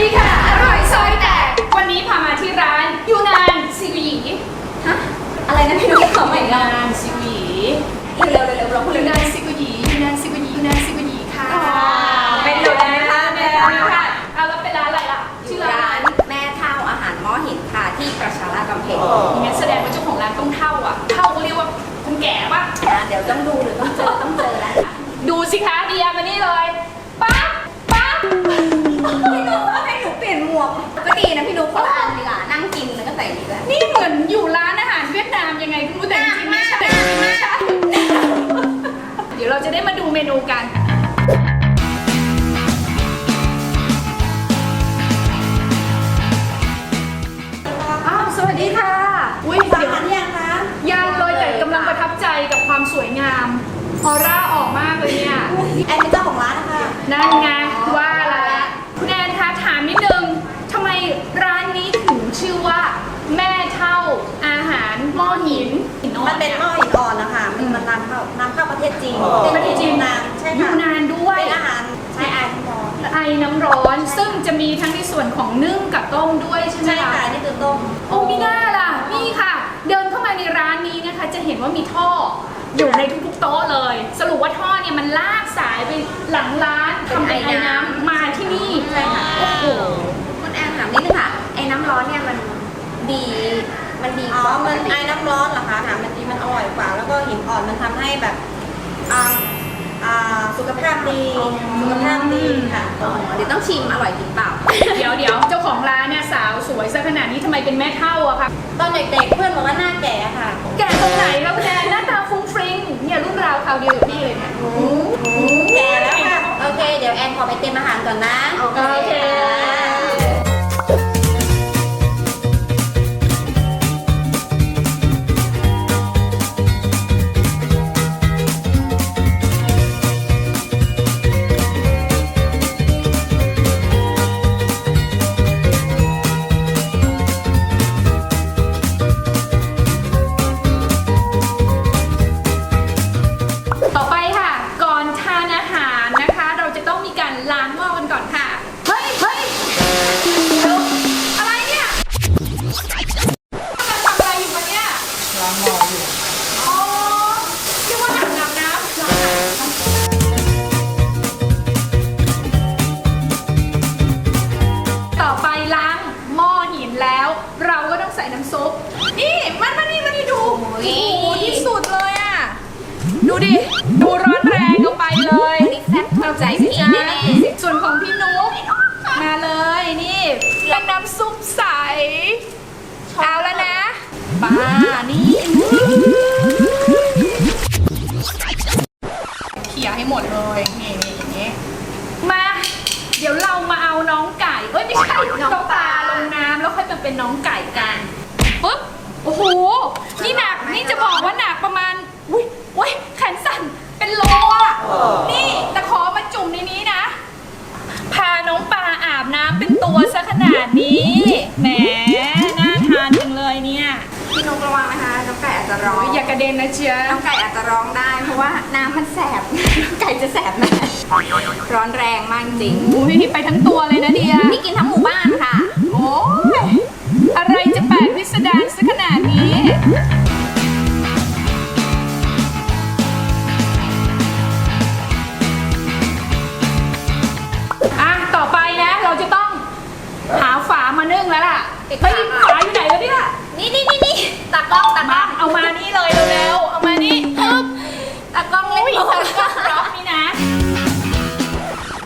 ดีค่ะ อร่อยซอยแตก วันนี้พามาที่ร้านยูนานซีวีฮะ อะไรนะพี่นุ๊กขอใหม่นานซีวีเร็วๆเร็วๆเราคุยเรื่อง สวยงามออร่าออกมากเลยเนี่ย แอนเป็นเจ้าของร้านนะคะนั่นไงว่าละคุณแอนคะถามนิดนึงทำไมร้านนี้ถึงชื่อว่า แม่เท่าอาหารหม้อหินหินอ่อมันเป็นหม้อหินอ่อนนะคะมันมันนำเข้านำเข้าประเทศจีนประเทศจีนนานใช่อยู่ค่ะนานด้วย เป็นอาหารใช้ไอายทั้งหมดไอน้ำร้อนซึ่งจะมีทั้งในส่วนของนึ่งกับต้มด้วยใช่ไหมใช่คะค่ะนี่คือต้ม โอ้มีหน้าล่ะนี่ค่ะ เดินเข้ามาในร้านนี้นะคะ จะเห็นว่ามีท่อ อยู่ในทุกๆโต๊ะเลย สรุปว่าท่อเนี่ยมันลากสายไปหลังร้านทำเป็นไอ้น้ำมาที่นี่ใช่ค่ะโอ้โหคุณแอนถามนิดนึงค่ะไอ้น้ำร้อนเนี่ยมันดี มันดีกว่ามันไอ้น้ำร้อนเหรอคะถามมันดีมันอร่อยกว่า แล้วก็หินอ่อนมันทำให้แบบอ่า อ่าสุขภาพดี สุขภาพดีค่ะเดี๋ยวต้องชิมอร่อยจริงเปล่า เดี๋ยวเดี๋ยวเจ้าของร้านเนี่ยสาวสวยซะขนาดนี้ทำไมเป็นแม่เท่าอะคะตอนเด็กๆเพื่อนบอกว่าหน้าแก่ค่ะ แกตรงไหนแล้วแกหน้าตาฟุ้งฟริ้งเนี่ยรุ่นราวคราวเดียวกับพี่เลยเนี่ย แก่แล้วค่ะ โอเค เดี๋ยวแอนขอไปเตรียมอาหารก่อนนะ โอเค ใจพี่แน่ส่วนของพี่นุ๊กมาเลยนี่เป็นน้ำซุปใส เอาแล้วนะป้านี่เขี่ยให้หมดเลยนี่นี่อย่างนี้มา เดี๋ยวเรามาเอาน้องไก่ เอ้ยไม่ใช่น้องปลาลงน้ำแล้วค่อยมาเป็นน้องไก่กันปุ๊บโอ้โหนี่หนักนี่จะบอกว่าหนักประมาณ อุ้ยอุ้ยแขนสั่น เป็นโลอะ นี่แต่ขอมาจุ่มในนี้นะ พาน้องปลาอาบน้ำเป็นตัวซะข นาดนี้ แหม น่าทานจังเลยเนี่ย พี่นุ๊กระวังนะคะน้องไก่อาจจะร้องอย่ากระเด็นนะเชียน้องไก่อาจจะร้องได้ เพราะว่าน้ำมันแสบ น้องไก่จะแสบแน่ร้อนแรงมากจริงอุ้ยไปทั้งตัวเลยนะเดียนี่กินทั้งหมู่บ้านค่ะ โอ้ยอะไรจะแปลกพิสดารซะขนาดนี้ ตากล้องเล่นอุ้ยโทรตาศัพท์กล้องนี่นะ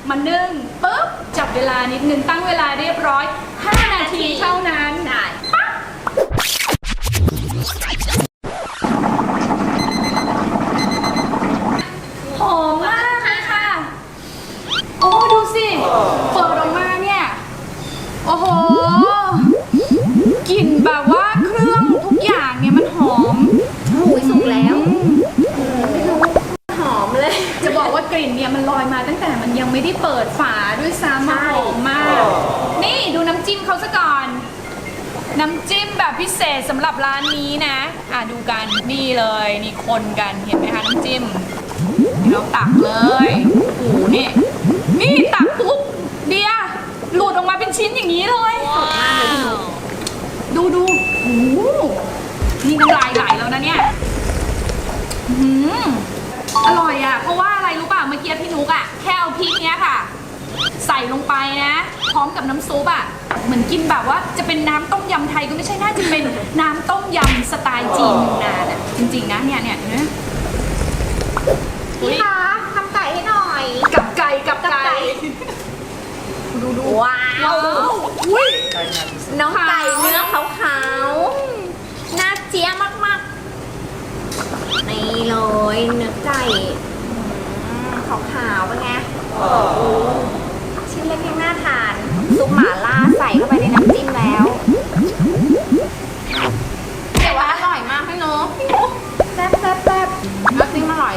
มานึ่งปึ๊บจับเวลานิดนึงตั้งเวลาเรียบร้อย 5 นาทีเท่านั้นได้ปั๊บ ไม่ได้เปิดฝาด้วยซ้ำใช่มาหอมมาก นี่ดูน้ำจิ้มเขาซะก่อน น้ำจิ้มแบบพิเศษสำหรับร้านนี้นะ อะดูกันนี่เลยนี่คนกันเห็นไหมคะน้ำจิ้มเราตักเลยโอ้โหนี่นี่ตักปุ๊บเดียหลุดออกมาเป็นชิ้นอย่างนี้เลยดูดูโอ้โหนี่น้ำลายไหลแล้วนะเนี่ย อื้อหื อร่อยอะ เพราะว่าอะไรรู้ป่ะเมื่อกี้พี่นุกอะแค่เอาพริกเนี้ยค่ะ ใส่ลงไปนะ พร้อมกับน้ำซุปอะ เหมือนกินแบบว่าจะเป็นน้ำต้มยำไทยก็ไม่ใช่น่าจะเป็นน้ำต้มยำสไตล์จีนยูนานอะจริงๆนะเนี่ยเนี่ยเนไหมพี่คะทำไก่ให้หน่อย กับไก่กับไก่ ดูดูว้าวอุ้ยน้องไก่เนื้อขาวๆหน้าเจียม นี่เลยเนื้อไก่อืมขาวๆเป็นไงโอ้โหชิ้นเล็กยังน่าทานซุปหม่าล่าใส่เข้าไปในน้ำจิ้มแล้วแต่ว่าอร่อยมากพี่นุ๊กพี่นุ๊กแซ่บแซ่บแซ่บน้ำจิ้มอร่อย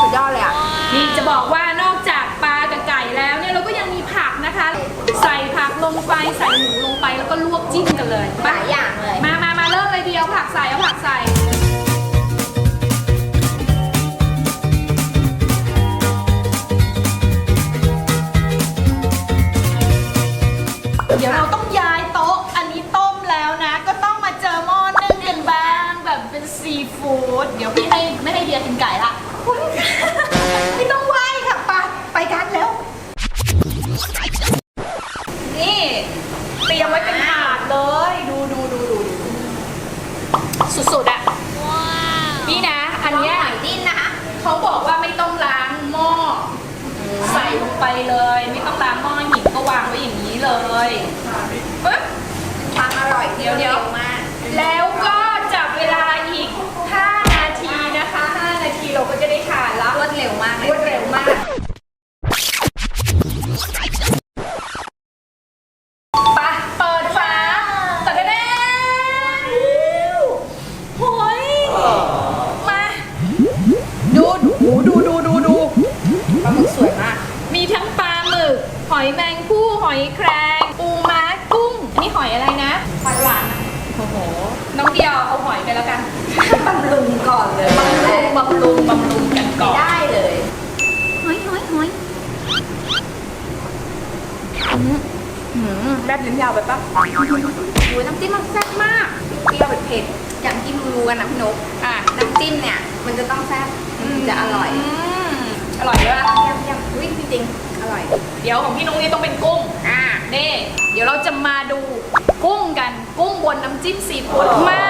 สุดยอดเลยอะนี่จะบอกว่านอกจากปลากับไก่แล้วเนี่ยเราก็ยังมีผักนะคะ ใส่ผักลงไปใส่หมูลงไปแล้วก็ลวกจิ้มกันเลย หลายอย่างเลย มามามาเริ่มเลยเดียวผักใส่เอาผักใส่ เดี๋ยวเราต้องย้ายโต๊ะ อันนี้ต้มแล้วนะ ก็ต้องมาเจอหม้อนึ่งกันบ้างแบบเป็นซีฟู้ดเดี๋ยวไม่ให้ไม่ให้เดียกินไก่ละไม่ต้องไหว้ค่ะไปไปกันแล้ว นี่เตรียมไว้เป็นถาดเลย ดูดูดูดูดูสุดๆอะนี่นะ อันเนี้ยหอยดิ้นนะคะเขาบอกว่าไม่ต้องล้างหม้ออใส่ลงไปเลย ไม่ต้องล้างหม้อหินก็วางไว้อย่างนี้ เลยปึ๊บความอร่อยเดี๋ยวเดี๋ยวร็มาก แล้วก็จับเวลาอีก 5 นาทีนะคะ 5 นาทีเราก็จะได้ทานแล้วรวดเร็วมากเลรยวดเร็วมากไปเปิดฝาตะเดแดงโอ้ยมา ดูดูดูดูดูดูปลาหมึกสวยมาก มีทั้งปลาหมึกหอยแมงผู้ห อยแครงปูม้ากุ้งอันนี้หอยอะไรนะหวานหวานโอ้โห น้องเดียวเอาหอยไปแล้วกันบำรุงก่อนเลยบำรุงบำรุงบำรุงกันก่อนได้เลยหอยหอยหอยแรบลิ้นยาวไปปะโอ้ยน้ำจิ้มมันแซ่บมากเปรี้ยวๆเผ็ดๆอย่างที่รู้กันนะพี่นกอะน้ำจิ้มเนี่ย มันจะต้องแซ่บมันถึงจะอร่อยมอร่อยด้วยปะเยี่ยมเยี่ยมอุ้ยจริงๆ อร่อย เดี๋ยวของพี่นุ้งนี่ต้องเป็นกุ้ง อ่านี่เดี๋ยวเราจะมาดูกุ้งกัน กุ้งบนน้ำจิ้มซีฟู้ดมา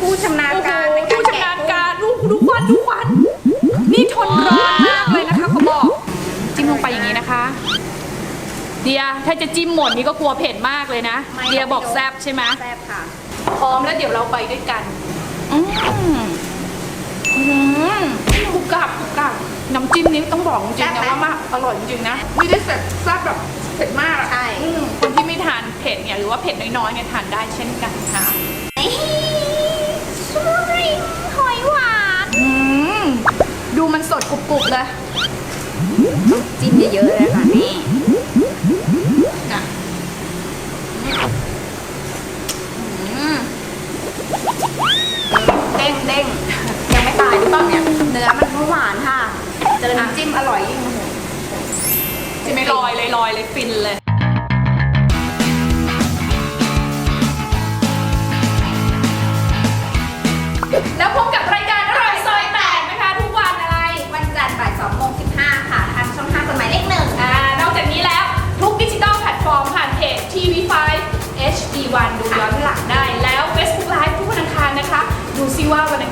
ผู้ชำนาญโอ้โหการในการผู้ชำนาญการดูดูควันดูควันนี่ทนร้อนมากเลยนะคะเขาบอก จิ้มลงไปอย่างนี้นะคะ เดียถ้าจะจิ้มหมดนี่ก็กลัวเผ็ดมากเลยนะเดียบอกแซบใช่ไหมแซ่บค่ะ พร้อมแล้วเดี๋ยวเราไปด้วยกัน อืมอืม กุกกับกุกกับน้ำจิ้มนี้ต้องบอกจริงๆนะว่ามากอร่อยจริงๆนะไม่ได้แซ่บแซ่บแบบเผ็ดมากอะใช่ อืมคนที่ไม่ทานเผ็ดเนี่ยหรือว่าเผ็ดน้อยๆเนี่ยทานได้เช่นกันค่ะนี่สวยหอยหวานอืมดูมันสดกรุบๆเลยจิ้มเยอะๆเลยค่ะนี่นะอืมเด้งเด้งยังไม่ตายหรือเปล่าเนี่ย เนื้อมันก็หวานค่ะ เจอน้ำจิ้มอร่อยยิ่งโอ้โหจะไม่ลอยเลยลอยเลยฟินเลยแล้วพบกับรายการอร่อยซอยแตกนะคะ ทุกวันอะไร วันจันทร์บ่าย2โมง15ค่ะทางช่อง5กฎหมายเลขหนึ่งอ่านอกจากนี้แล้วทุกดิจิตอลแพลตฟอร์มผ่านเพจ TV5 HD1 ดูย้อนหลังได้ แล้ว Facebook Live ทุกวันอังคารนะคะ ดูซิว่าวันอังคาร